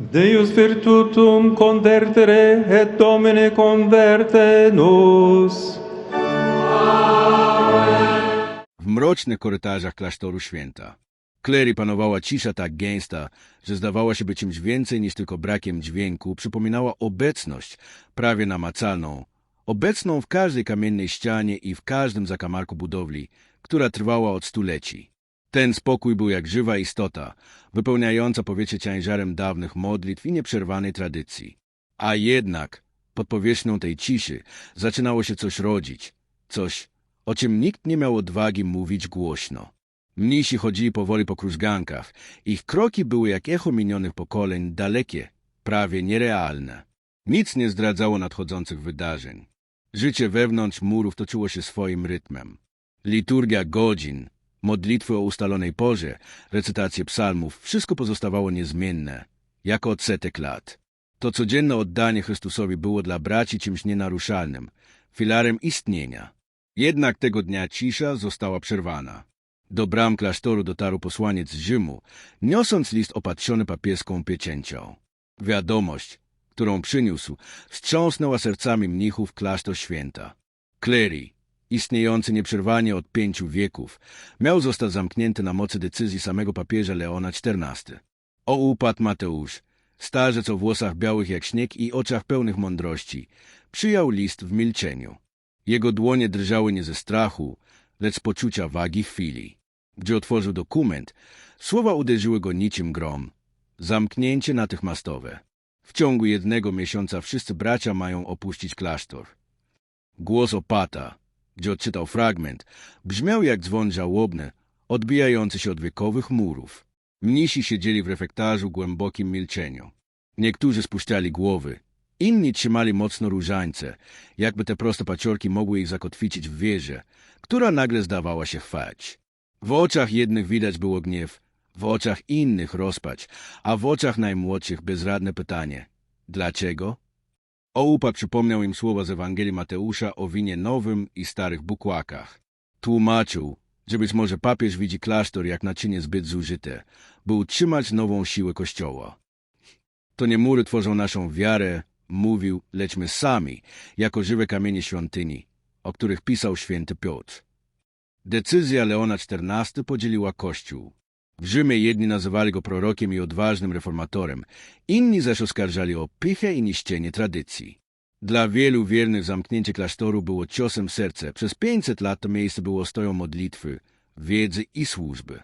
Deus virtutum convertere et Domine converte nos. W mrocznych korytarzach klasztoru święta. Klery panowała cisza tak gęsta, że zdawała się być czymś więcej niż tylko brakiem dźwięku, przypominała obecność, prawie namacalną, obecną w każdej kamiennej ścianie i w każdym zakamarku budowli, która trwała od stuleci. Ten spokój był jak żywa istota, wypełniająca powietrze ciężarem dawnych modlitw i nieprzerwanej tradycji. A jednak pod powierzchnią tej ciszy zaczynało się coś rodzić, coś, o czym nikt nie miał odwagi mówić głośno. Mnisi chodzili powoli po krużgankach. Ich kroki były jak echo minionych pokoleń, dalekie, prawie nierealne. Nic nie zdradzało nadchodzących wydarzeń. Życie wewnątrz murów toczyło się swoim rytmem. Liturgia godzin, modlitwy o ustalonej porze, recytacje psalmów, wszystko pozostawało niezmienne, jako odsetek lat. To codzienne oddanie Chrystusowi było dla braci czymś nienaruszalnym, filarem istnienia. Jednak tego dnia cisza została przerwana. Do bram klasztoru dotarł posłaniec z Rzymu, niosąc list opatrzony papieską pieczęcią. Wiadomość, którą przyniósł, wstrząsnęła sercami mnichów klasztor święta. Klery, istniejący nieprzerwanie od pięciu wieków, miał zostać zamknięty na mocy decyzji samego papieża Leona XIV. O upadł Mateusz, starzec o włosach białych jak śnieg i oczach pełnych mądrości, przyjął list w milczeniu. Jego dłonie drżały nie ze strachu, lecz z poczucia wagi chwili. Gdy otworzył dokument, słowa uderzyły go niczym grom. Zamknięcie natychmiastowe. W ciągu jednego miesiąca wszyscy bracia mają opuścić klasztor. Głos opata, gdzie odczytał fragment, brzmiał jak dzwon żałobny, odbijający się od wiekowych murów. Mnisi siedzieli w refektarzu w głębokim milczeniu. Niektórzy spuszczali głowy, inni trzymali mocno różańce, jakby te proste paciorki mogły ich zakotwiczyć w wieży, która nagle zdawała się chwać. W oczach jednych widać było gniew, w oczach innych rozpacz, a w oczach najmłodszych bezradne pytanie. Dlaczego? Ołupa przypomniał im słowa z Ewangelii Mateusza o winie nowym i starych bukłakach. Tłumaczył, że być może papież widzi klasztor jak naczynie zbyt zużyte, by utrzymać nową siłę Kościoła. To nie mury tworzą naszą wiarę, mówił, lecz my sami, jako żywe kamienie świątyni, o których pisał święty Piotr. Decyzja Leona XIV podzieliła Kościół. W Rzymie jedni nazywali go prorokiem i odważnym reformatorem, inni zaś oskarżali o pychę i niszczenie tradycji. Dla wielu wiernych zamknięcie klasztoru było ciosem w serce. Przez 500 lat to miejsce było stoją modlitwy, wiedzy i służby.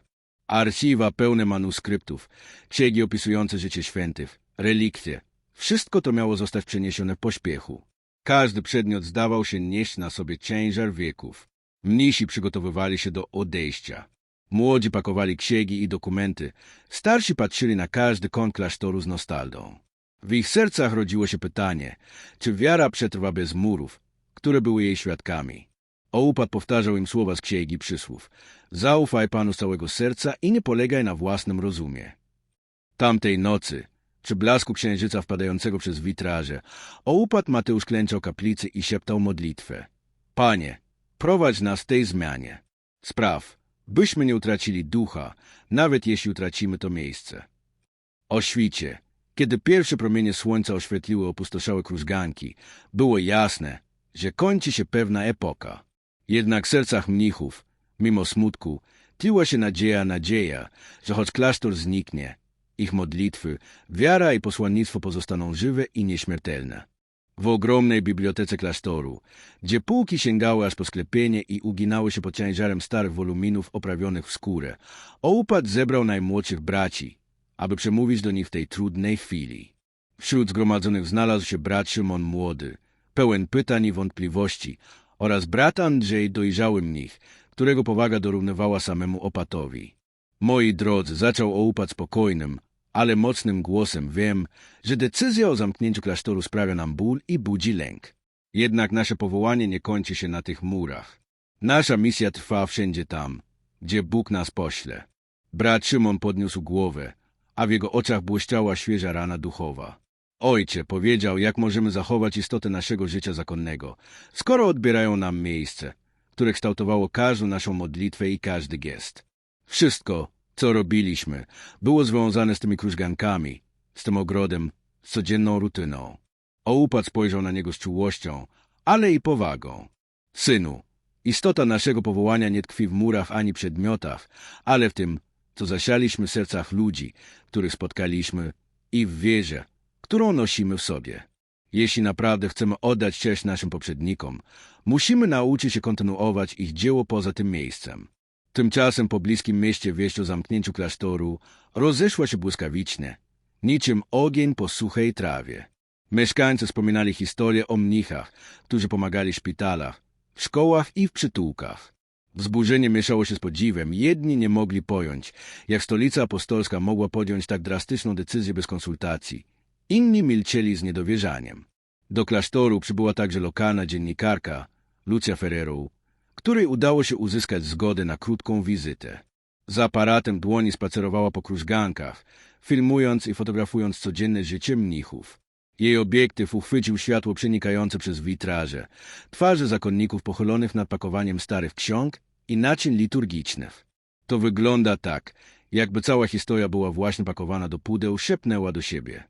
Archiwa pełne manuskryptów, księgi opisujące życie świętych, relikwie. Wszystko to miało zostać przeniesione w pośpiechu. Każdy przedmiot zdawał się nieść na sobie ciężar wieków. Mnisi przygotowywali się do odejścia. Młodzi pakowali księgi i dokumenty, starsi patrzyli na każdy kąt klasztoru z nostalgią. W ich sercach rodziło się pytanie, czy wiara przetrwa bez murów, które były jej świadkami. Oupad powtarzał im słowa z księgi przysłów. Zaufaj Panu z całego serca i nie polegaj na własnym rozumie. Tamtej nocy, przy blasku księżyca wpadającego przez witraże, Oupad Mateusz klęczał kaplicy i szeptał modlitwę. Panie, prowadź nas tej zmianie. Spraw, byśmy nie utracili ducha, nawet jeśli utracimy to miejsce. O świcie, kiedy pierwsze promienie słońca oświetliły opustoszałe krużganki, było jasne, że kończy się pewna epoka. Jednak w sercach mnichów, mimo smutku, tliła się nadzieja, nadzieja, że choć klasztor zniknie, ich modlitwy, wiara i posłannictwo pozostaną żywe i nieśmiertelne. W ogromnej bibliotece klasztoru, gdzie półki sięgały aż po sklepienie i uginały się pod ciężarem starych woluminów oprawionych w skórę, Oupad zebrał najmłodszych braci, aby przemówić do nich w tej trudnej chwili. Wśród zgromadzonych znalazł się brat Szymon Młody, pełen pytań i wątpliwości, oraz brat Andrzej dojrzały mnich, którego powaga dorównywała samemu opatowi. Moi drodzy, zaczął Oupad spokojnym, ale mocnym głosem wiem, że decyzja o zamknięciu klasztoru sprawia nam ból i budzi lęk. Jednak nasze powołanie nie kończy się na tych murach. Nasza misja trwa wszędzie tam, gdzie Bóg nas pośle. Brat Szymon podniósł głowę, a w jego oczach błyszczała świeża rana duchowa. Ojcze, powiedział, jak możemy zachować istotę naszego życia zakonnego, skoro odbierają nam miejsce, które kształtowało każdą naszą modlitwę i każdy gest. Wszystko, co robiliśmy, było związane z tymi krużgankami, z tym ogrodem, z codzienną rutyną. Ołupad spojrzał na niego z czułością, ale i powagą. Synu, istota naszego powołania nie tkwi w murach ani przedmiotach, ale w tym, co zasialiśmy w sercach ludzi, których spotkaliśmy i w wierze, którą nosimy w sobie. Jeśli naprawdę chcemy oddać cześć naszym poprzednikom, musimy nauczyć się kontynuować ich dzieło poza tym miejscem. Tymczasem po bliskim mieście wieść o zamknięciu klasztoru rozeszła się błyskawicznie, niczym ogień po suchej trawie. Mieszkańcy wspominali historię o mnichach, którzy pomagali w szpitalach, w szkołach i w przytułkach. Wzburzenie mieszało się z podziwem. Jedni nie mogli pojąć, jak stolica apostolska mogła podjąć tak drastyczną decyzję bez konsultacji. Inni milczeli z niedowierzaniem. Do klasztoru przybyła także lokalna dziennikarka, Lucia Ferrero, której udało się uzyskać zgodę na krótką wizytę. Z aparatem dłoni spacerowała po krużgankach, filmując i fotografując codzienne życie mnichów. Jej obiektyw uchwycił światło przenikające przez witraże, twarze zakonników pochylonych nad pakowaniem starych ksiąg i naczyń liturgicznych. To wygląda tak, jakby cała historia była właśnie pakowana do pudeł, szepnęła do siebie.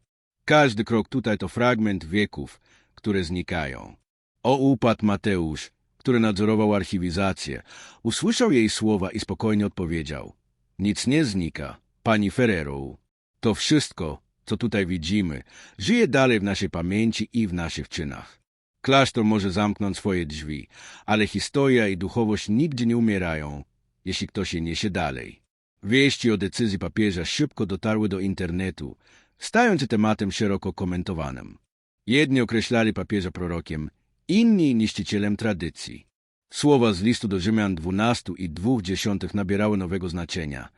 Każdy krok tutaj to fragment wieków, które znikają. O upadł Mateusz, który nadzorował archiwizację, usłyszał jej słowa i spokojnie odpowiedział. Nic nie znika, pani Ferrero. To wszystko, co tutaj widzimy, żyje dalej w naszej pamięci i w naszych czynach. Klasztor może zamknąć swoje drzwi, ale historia i duchowość nigdy nie umierają, jeśli ktoś je niesie dalej. Wieści o decyzji papieża szybko dotarły do internetu, stając się tematem szeroko komentowanym. Jedni określali papieża prorokiem, inni niszczycielem tradycji. Słowa z listu do Rzymian 12 i dwóch dziesiątych nabierały nowego znaczenia.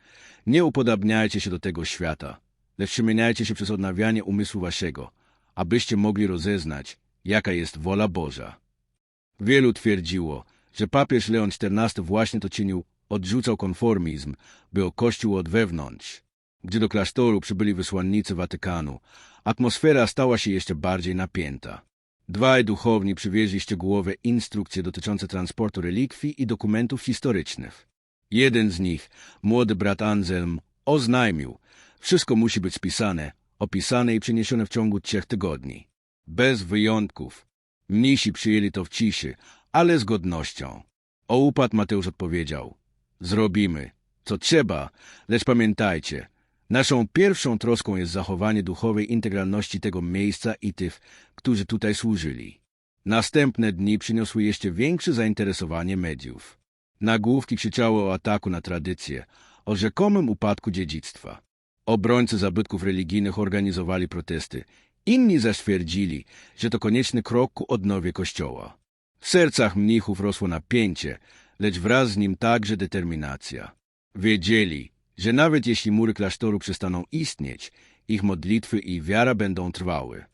Nie upodabniajcie się do tego świata, lecz przemieniajcie się przez odnawianie umysłu waszego, abyście mogli rozeznać, jaka jest wola Boża. Wielu twierdziło, że papież Leon XIV właśnie to czynił, odrzucał konformizm, był Kościół od wewnątrz. Gdy do klasztoru przybyli wysłannicy Watykanu, atmosfera stała się jeszcze bardziej napięta. Dwaj duchowni przywieźli szczegółowe instrukcje dotyczące transportu relikwii i dokumentów historycznych. Jeden z nich, młody brat Anselm, oznajmił, wszystko musi być spisane, opisane i przeniesione w ciągu trzech tygodni. Bez wyjątków. Mnisi przyjęli to w ciszy, ale z godnością. O upad Mateusz odpowiedział. Zrobimy, co trzeba, lecz pamiętajcie, naszą pierwszą troską jest zachowanie duchowej integralności tego miejsca i tych, którzy tutaj służyli. Następne dni przyniosły jeszcze większe zainteresowanie mediów. Nagłówki krzyczały o ataku na tradycję, o rzekomym upadku dziedzictwa. Obrońcy zabytków religijnych organizowali protesty. Inni zaś twierdzili, że to konieczny krok ku odnowie Kościoła. W sercach mnichów rosło napięcie, lecz wraz z nim także determinacja. Wiedzieli, że nawet jeśli mury klasztoru przestaną istnieć, ich modlitwy i wiara będą trwały.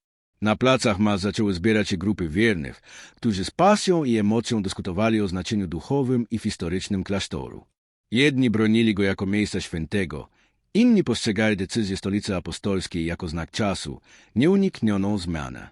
Na placach mas zaczęły zbierać się grupy wiernych, którzy z pasją i emocją dyskutowali o znaczeniu duchowym i historycznym klasztoru. Jedni bronili go jako miejsca świętego, inni postrzegali decyzję stolicy apostolskiej jako znak czasu, nieuniknioną zmianę.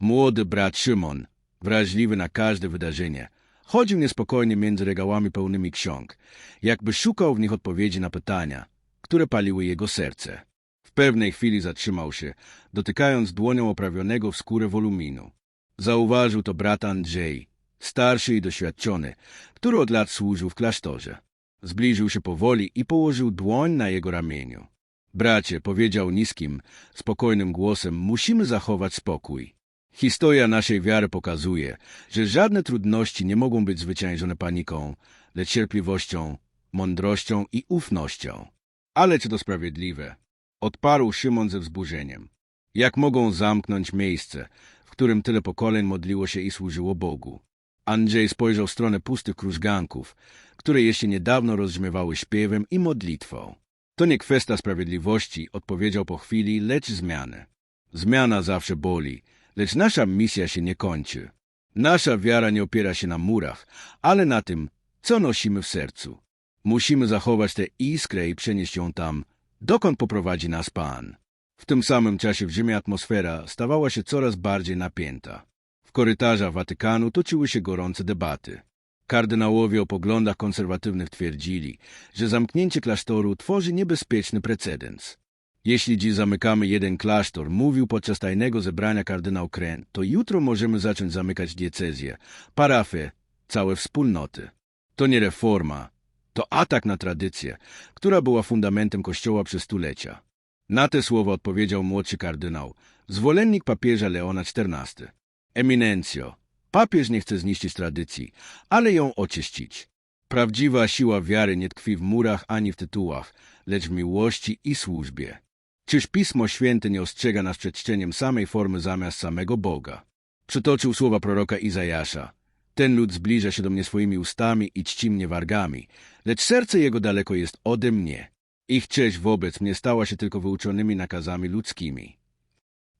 Młody brat Szymon, wrażliwy na każde wydarzenie, chodził niespokojnie między regałami pełnymi ksiąg, jakby szukał w nich odpowiedzi na pytania, które paliły jego serce. W pewnej chwili zatrzymał się, dotykając dłonią oprawionego w skórę woluminu. Zauważył to brat Andrzej, starszy i doświadczony, który od lat służył w klasztorze. Zbliżył się powoli i położył dłoń na jego ramieniu. Bracie, powiedział niskim, spokojnym głosem, musimy zachować spokój. Historia naszej wiary pokazuje, że żadne trudności nie mogą być zwyciężone paniką, lecz cierpliwością, mądrością i ufnością. Ale czy to sprawiedliwe? Odparł Szymon ze wzburzeniem. Jak mogą zamknąć miejsce, w którym tyle pokoleń modliło się i służyło Bogu? Andrzej spojrzał w stronę pustych krużganków, które jeszcze niedawno rozbrzmiewały śpiewem i modlitwą. To nie kwestia sprawiedliwości, odpowiedział po chwili, lecz zmiany. Zmiana zawsze boli, lecz nasza misja się nie kończy. Nasza wiara nie opiera się na murach, ale na tym, co nosimy w sercu. Musimy zachować tę iskrę i przenieść ją tam, dokąd poprowadzi nas Pan. W tym samym czasie w Rzymie atmosfera stawała się coraz bardziej napięta. W korytarzach Watykanu toczyły się gorące debaty. Kardynałowie o poglądach konserwatywnych twierdzili, że zamknięcie klasztoru tworzy niebezpieczny precedens. Jeśli dziś zamykamy jeden klasztor, mówił podczas tajnego zebrania kardynał Kren, to jutro możemy zacząć zamykać diecezje, parafie, całe wspólnoty. To nie reforma, to atak na tradycję, która była fundamentem Kościoła przez stulecia. Na te słowa odpowiedział młodszy kardynał, zwolennik papieża Leona XIV. Eminencjo, papież nie chce zniszczyć tradycji, ale ją oczyścić. Prawdziwa siła wiary nie tkwi w murach ani w tytułach, lecz w miłości i służbie. Czyż Pismo Święte nie ostrzega nas przed czczeniem samej formy zamiast samego Boga? Przytoczył słowa proroka Izajasza. Ten lud zbliża się do mnie swoimi ustami i czci mnie wargami, lecz serce jego daleko jest ode mnie. Ich cześć wobec mnie stała się tylko wyuczonymi nakazami ludzkimi.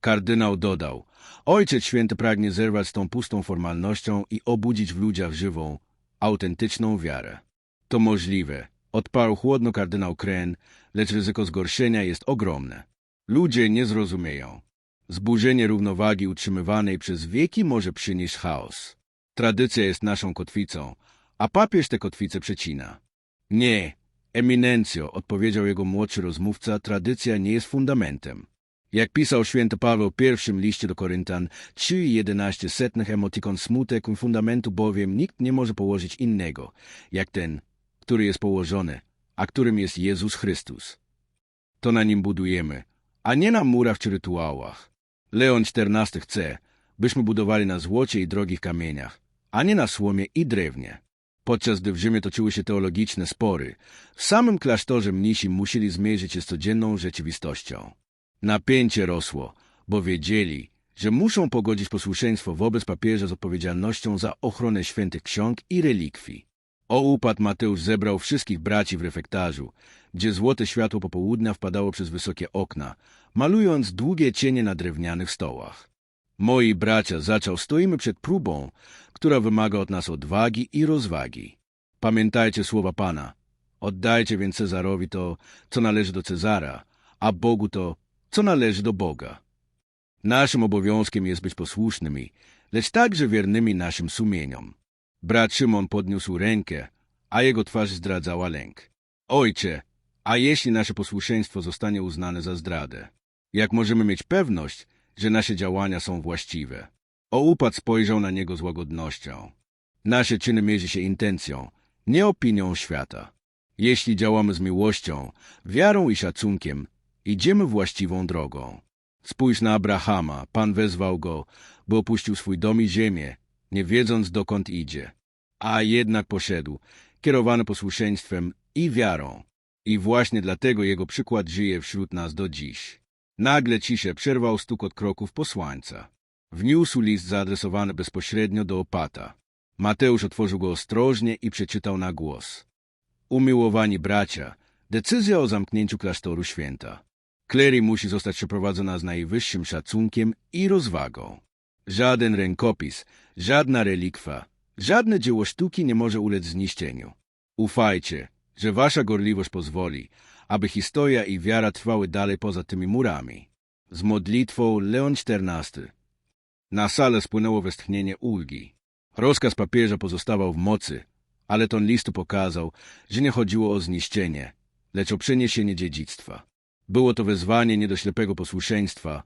Kardynał dodał, Ojciec Święty pragnie zerwać z tą pustą formalnością i obudzić w ludziach żywą, autentyczną wiarę. To możliwe, odparł chłodno kardynał Kren, lecz ryzyko zgorszenia jest ogromne. Ludzie nie zrozumieją. Zburzenie równowagi utrzymywanej przez wieki może przynieść chaos. Tradycja jest naszą kotwicą, a papież tę kotwicę przecina. Nie, eminencjo, odpowiedział jego młodszy rozmówca, tradycja nie jest fundamentem. Jak pisał święty Paweł w pierwszym liście do Koryntan, 3,11 setnych emotikon smutek fundamentu bowiem nikt nie może położyć innego, jak ten, który jest położony, a którym jest Jezus Chrystus. To na nim budujemy, a nie na murach czy rytuałach. Leon XIV chce, byśmy budowali na złocie i drogich kamieniach, a nie na słomie i drewnie. Podczas gdy w Rzymie toczyły się teologiczne spory, w samym klasztorze mnisi musieli zmierzyć się z codzienną rzeczywistością. Napięcie rosło, bo wiedzieli, że muszą pogodzić posłuszeństwo wobec papieża z odpowiedzialnością za ochronę świętych ksiąg i relikwii. O upad Mateusz zebrał wszystkich braci w refektarzu, gdzie złote światło popołudnia wpadało przez wysokie okna, malując długie cienie na drewnianych stołach. Moi bracia, zaczął, stoimy przed próbą, która wymaga od nas odwagi i rozwagi. Pamiętajcie słowa Pana. Oddajcie więc Cezarowi to, co należy do Cezara, a Bogu to, co należy do Boga. Naszym obowiązkiem jest być posłusznymi, lecz także wiernymi naszym sumieniom. Brat Szymon podniósł rękę, a jego twarz zdradzała lęk. Ojcze, a jeśli nasze posłuszeństwo zostanie uznane za zdradę? Jak możemy mieć pewność, że nasze działania są właściwe? O upad spojrzał na niego z łagodnością. Nasze czyny mierzy się intencją, nie opinią świata. Jeśli działamy z miłością, wiarą i szacunkiem, idziemy właściwą drogą. Spójrz na Abrahama, Pan wezwał go, by opuścił swój dom i ziemię, nie wiedząc dokąd idzie. A jednak poszedł, kierowany posłuszeństwem i wiarą. I właśnie dlatego jego przykład żyje wśród nas do dziś. Nagle ciszę przerwał stukot kroków posłańca. Wniósł list zaadresowany bezpośrednio do opata. Mateusz otworzył go ostrożnie i przeczytał na głos. Umiłowani bracia, decyzja o zamknięciu klasztoru święta. Klery musi zostać przeprowadzona z najwyższym szacunkiem i rozwagą. Żaden rękopis, żadna relikwa, żadne dzieło sztuki nie może ulec zniszczeniu. Ufajcie, że wasza gorliwość pozwoli, aby historia i wiara trwały dalej poza tymi murami. Z modlitwą Leon XIV. Na salę spłynęło westchnienie ulgi. Rozkaz papieża pozostawał w mocy, ale ton listu pokazał, że nie chodziło o zniszczenie, lecz o przeniesienie dziedzictwa. Było to wezwanie nie do ślepego posłuszeństwa,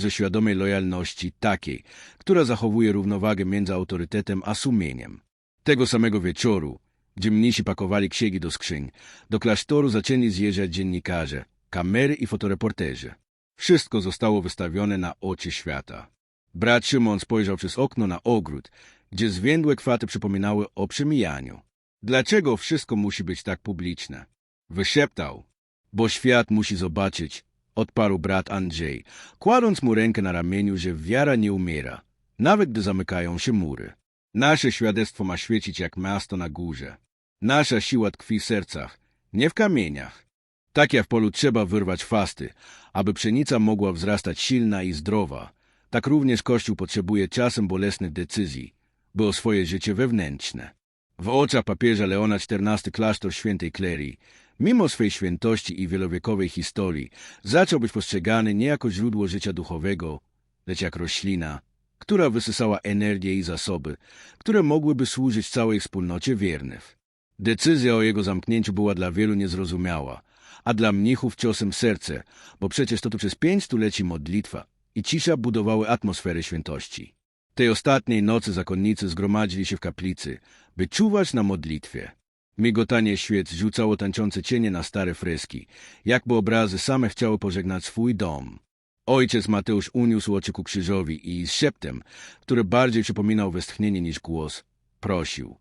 do świadomej lojalności takiej, która zachowuje równowagę między autorytetem a sumieniem. Tego samego wieczoru, gdzie mnisi pakowali księgi do skrzyń, do klasztoru zaczęli zjeżdżać dziennikarze, kamery i fotoreporterzy. Wszystko zostało wystawione na oczy świata. Brat Szymon spojrzał przez okno na ogród, gdzie zwiędłe kwaty przypominały o przemijaniu. Dlaczego wszystko musi być tak publiczne? Wyszeptał, bo świat musi zobaczyć, odparł brat Andrzej, kładąc mu rękę na ramieniu, że wiara nie umiera, nawet gdy zamykają się mury. Nasze świadectwo ma świecić jak miasto na górze. Nasza siła tkwi w sercach, nie w kamieniach. Tak jak w polu trzeba wyrwać fasty, aby pszenica mogła wzrastać silna i zdrowa, tak również Kościół potrzebuje czasem bolesnych decyzji, by o swoje życie wewnętrzne. W oczach papieża Leona XIV klasztor świętej Klerii, mimo swej świętości i wielowiekowej historii, zaczął być postrzegany nie jako źródło życia duchowego, lecz jak roślina, która wysysała energię i zasoby, które mogłyby służyć całej wspólnocie wiernych. Decyzja o jego zamknięciu była dla wielu niezrozumiała, a dla mnichów ciosem serce, bo przecież to tu przez pięć stuleci modlitwa i cisza budowały atmosferę świętości. Tej ostatniej nocy zakonnicy zgromadzili się w kaplicy, by czuwać na modlitwie. Migotanie świec rzucało tańczące cienie na stare freski, jakby obrazy same chciały pożegnać swój dom. Ojciec Mateusz uniósł oczy ku krzyżowi i z szeptem, który bardziej przypominał westchnienie niż głos, prosił.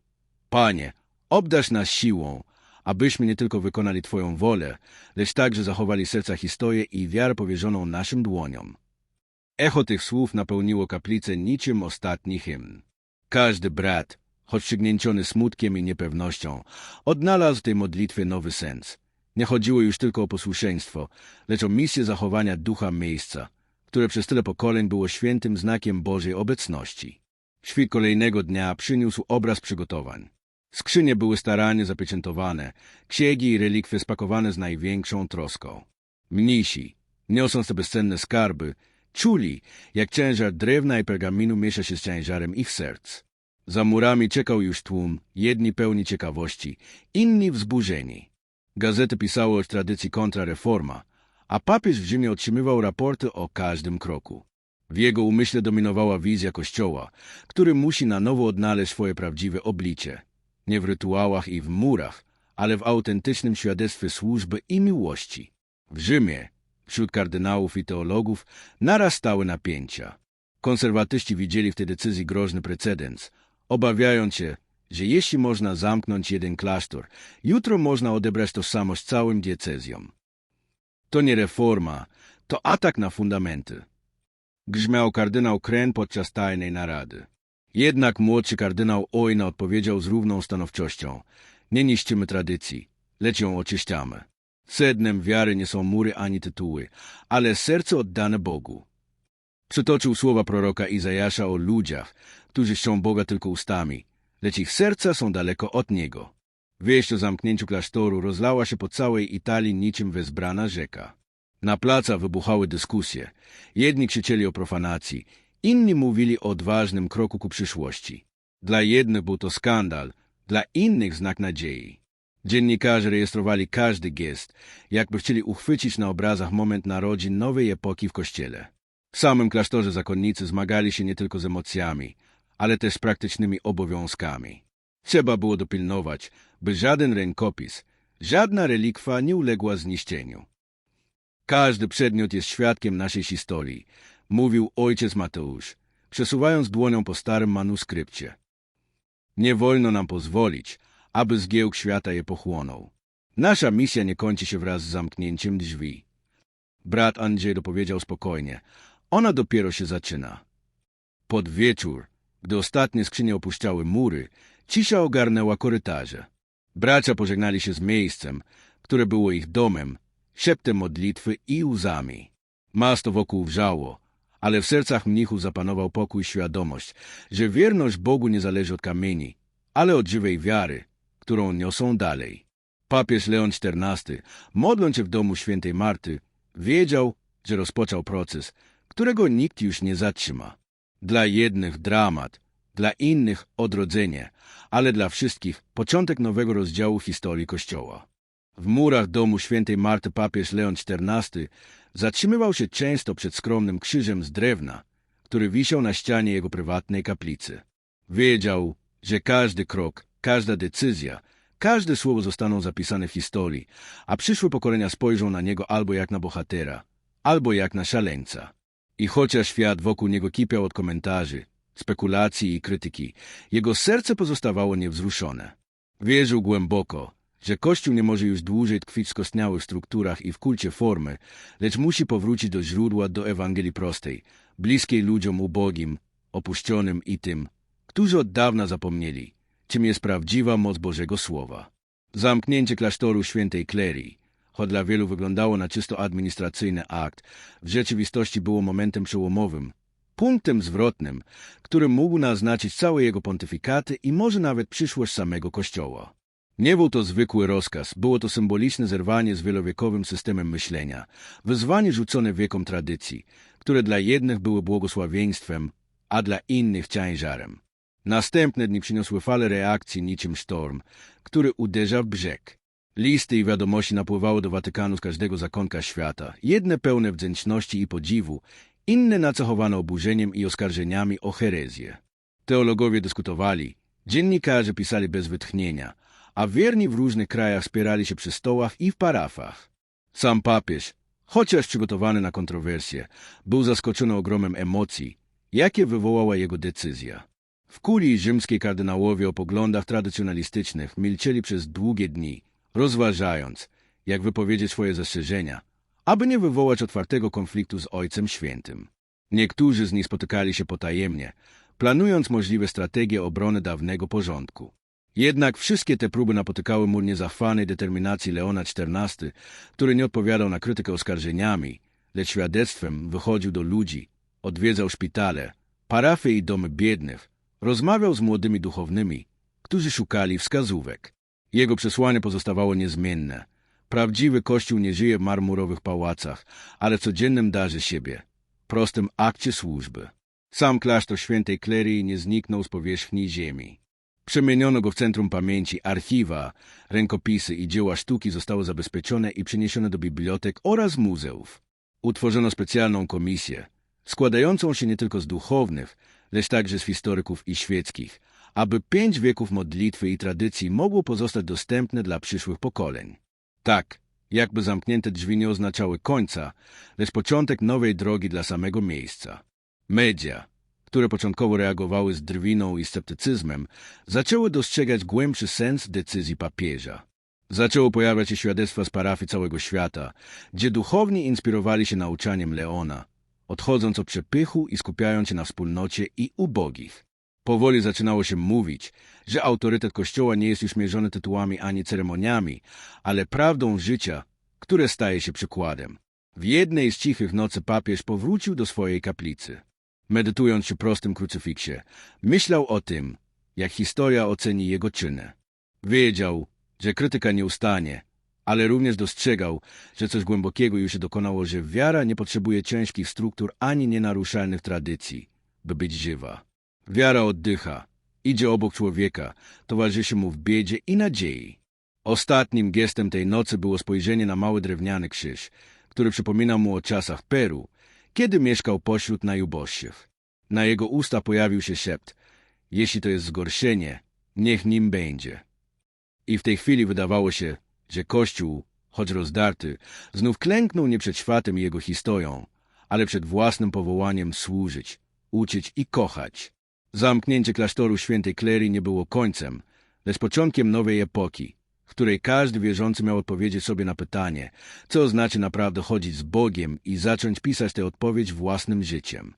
Panie, obdasz nas siłą, abyśmy nie tylko wykonali Twoją wolę, lecz także zachowali serca historię i wiarę powierzoną naszym dłoniom. Echo tych słów napełniło kaplicę niczym ostatni hymn. Każdy brat, choć przygnięciony smutkiem i niepewnością, odnalazł tej modlitwie nowy sens. Nie chodziło już tylko o posłuszeństwo, lecz o misję zachowania ducha miejsca, które przez tyle pokoleń było świętym znakiem Bożej obecności. Świt kolejnego dnia przyniósł obraz przygotowań. Skrzynie były starannie zapieczętowane, księgi i relikwie spakowane z największą troską. Mnisi, niosąc te bezcenne skarby, czuli, jak ciężar drewna i pergaminu miesza się z ciężarem ich serc. Za murami czekał już tłum, jedni pełni ciekawości, inni wzburzeni. Gazety pisały o tradycji kontrareforma, a papież w Rzymie otrzymywał raporty o każdym kroku. W jego umyśle dominowała wizja Kościoła, który musi na nowo odnaleźć swoje prawdziwe oblicze. Nie w rytuałach i w murach, ale w autentycznym świadectwie służby i miłości. W Rzymie, wśród kardynałów i teologów, narastały napięcia. Konserwatyści widzieli w tej decyzji groźny precedens, obawiając się, że jeśli można zamknąć jeden klasztor, jutro można odebrać tożsamość całym diecezjom. To nie reforma, to atak na fundamenty. Grzmiał kardynał Kren podczas tajnej narady. Jednak młodszy kardynał Ojna odpowiedział z równą stanowczością. Nie niszczymy tradycji, lecz ją oczyszczamy. Sednem wiary nie są mury ani tytuły, ale serce oddane Bogu. Przytoczył słowa proroka Izajasza o ludziach, którzy czczą Boga tylko ustami, lecz ich serca są daleko od Niego. Wieść o zamknięciu klasztoru rozlała się po całej Italii niczym wezbrana rzeka. Na placa wybuchały dyskusje. Jedni krzyczeli o profanacji, inni mówili o odważnym kroku ku przyszłości. Dla jednych był to skandal, dla innych znak nadziei. Dziennikarze rejestrowali każdy gest, jakby chcieli uchwycić na obrazach moment narodzin nowej epoki w kościele. W samym klasztorze zakonnicy zmagali się nie tylko z emocjami, ale też praktycznymi obowiązkami. Trzeba było dopilnować, by żaden rękopis, żadna relikwa nie uległa zniszczeniu. Każdy przedmiot jest świadkiem naszej historii, mówił ojciec Mateusz, przesuwając dłonią po starym manuskrypcie. Nie wolno nam pozwolić, aby zgiełk świata je pochłonął. Nasza misja nie kończy się wraz z zamknięciem drzwi. Brat Andrzej dopowiedział spokojnie. Ona dopiero się zaczyna. Pod wieczór, gdy ostatnie skrzynie opuszczały mury, cisza ogarnęła korytarze. Bracia pożegnali się z miejscem, które było ich domem, szeptem modlitwy i łzami. Miasto wokół wrzało, ale w sercach mnichów zapanował pokój świadomość, że wierność Bogu nie zależy od kamieni, ale od żywej wiary, którą niosą dalej. Papież Leon XIV, modląc się w domu świętej Marty, wiedział, że rozpoczął proces, którego nikt już nie zatrzyma. Dla jednych dramat, dla innych odrodzenie, ale dla wszystkich początek nowego rozdziału historii Kościoła. W murach domu świętej Marty papież Leon XIV zatrzymywał się często przed skromnym krzyżem z drewna, który wisiał na ścianie jego prywatnej kaplicy. Wiedział, że każdy krok, każda decyzja, każde słowo zostaną zapisane w historii, a przyszłe pokolenia spojrzą na niego albo jak na bohatera, albo jak na szaleńca. I chociaż świat wokół niego kipiał od komentarzy, spekulacji i krytyki, jego serce pozostawało niewzruszone. Wierzył głęboko, że Kościół nie może już dłużej tkwić w skostniałych strukturach i w kulcie formy, lecz musi powrócić do źródła, do Ewangelii prostej, bliskiej ludziom ubogim, opuszczonym i tym, którzy od dawna zapomnieli, czym jest prawdziwa moc Bożego Słowa. Zamknięcie klasztoru świętej Klerii, choć dla wielu wyglądało na czysto administracyjny akt, w rzeczywistości było momentem przełomowym, punktem zwrotnym, który mógł naznaczyć całe jego pontyfikaty i może nawet przyszłość samego Kościoła. Nie był to zwykły rozkaz, było to symboliczne zerwanie z wielowiekowym systemem myślenia, wyzwanie rzucone wiekom tradycji, które dla jednych były błogosławieństwem, a dla innych ciężarem. Następne dni przyniosły falę reakcji niczym sztorm, który uderza w brzeg. Listy i wiadomości napływały do Watykanu z każdego zakątka świata, jedne pełne wdzięczności i podziwu, inne nacechowane oburzeniem i oskarżeniami o herezję. Teologowie dyskutowali, dziennikarze pisali bez wytchnienia, a wierni w różnych krajach spierali się przy stołach i w parafach. Sam papież, chociaż przygotowany na kontrowersje, był zaskoczony ogromem emocji, jakie wywołała jego decyzja. W kurii rzymskiej kardynałowie o poglądach tradycjonalistycznych milczeli przez długie dni, rozważając, jak wypowiedzieć swoje zastrzeżenia, aby nie wywołać otwartego konfliktu z Ojcem Świętym. Niektórzy z nich spotykali się potajemnie, planując możliwe strategie obrony dawnego porządku. Jednak wszystkie te próby napotykały mur niezachwanej determinacji Leona XIV, który nie odpowiadał na krytykę oskarżeniami, lecz świadectwem wychodził do ludzi, odwiedzał szpitale, parafie i domy biednych, rozmawiał z młodymi duchownymi, którzy szukali wskazówek. Jego przesłanie pozostawało niezmienne. Prawdziwy Kościół nie żyje w marmurowych pałacach, ale codziennym darze siebie, prostym akcie służby. Sam klasztor świętej Klerii nie zniknął z powierzchni ziemi. Przemieniono go w centrum pamięci, archiwa, rękopisy i dzieła sztuki zostały zabezpieczone i przeniesione do bibliotek oraz muzeów. Utworzono specjalną komisję, składającą się nie tylko z duchownych, lecz także z historyków i świeckich, aby pięć wieków modlitwy i tradycji mogło pozostać dostępne dla przyszłych pokoleń. Tak, jakby zamknięte drzwi nie oznaczały końca, lecz początek nowej drogi dla samego miejsca. Media, które początkowo reagowały z drwiną i sceptycyzmem, zaczęły dostrzegać głębszy sens decyzji papieża. Zaczęło pojawiać się świadectwa z parafii całego świata, gdzie duchowni inspirowali się nauczaniem Leona, odchodząc od przepychu i skupiając się na wspólnocie i ubogich. Powoli zaczynało się mówić, że autorytet Kościoła nie jest już mierzony tytułami ani ceremoniami, ale prawdą życia, które staje się przykładem. W jednej z cichych nocy papież powrócił do swojej kaplicy. Medytując przy prostym krucyfiksie, myślał o tym, jak historia oceni jego czyny. Wiedział, że krytyka nie ustanie, ale również dostrzegał, że coś głębokiego już się dokonało, że wiara nie potrzebuje ciężkich struktur ani nienaruszalnych tradycji, by być żywa. Wiara oddycha, idzie obok człowieka, towarzyszy mu w biedzie i nadziei. Ostatnim gestem tej nocy było spojrzenie na mały drewniany krzyż, który przypominał mu o czasach Peru, kiedy mieszkał pośród najuboższych. Na jego usta pojawił się szept. Jeśli to jest zgorszenie, niech nim będzie. I w tej chwili wydawało się, że Kościół, choć rozdarty, znów klęknął nie przed światem i jego historią, ale przed własnym powołaniem służyć, uczyć i kochać. Zamknięcie klasztoru świętej Klerii nie było końcem, lecz początkiem nowej epoki, w której każdy wierzący miał odpowiedzieć sobie na pytanie, co znaczy naprawdę chodzić z Bogiem i zacząć pisać tę odpowiedź własnym życiem.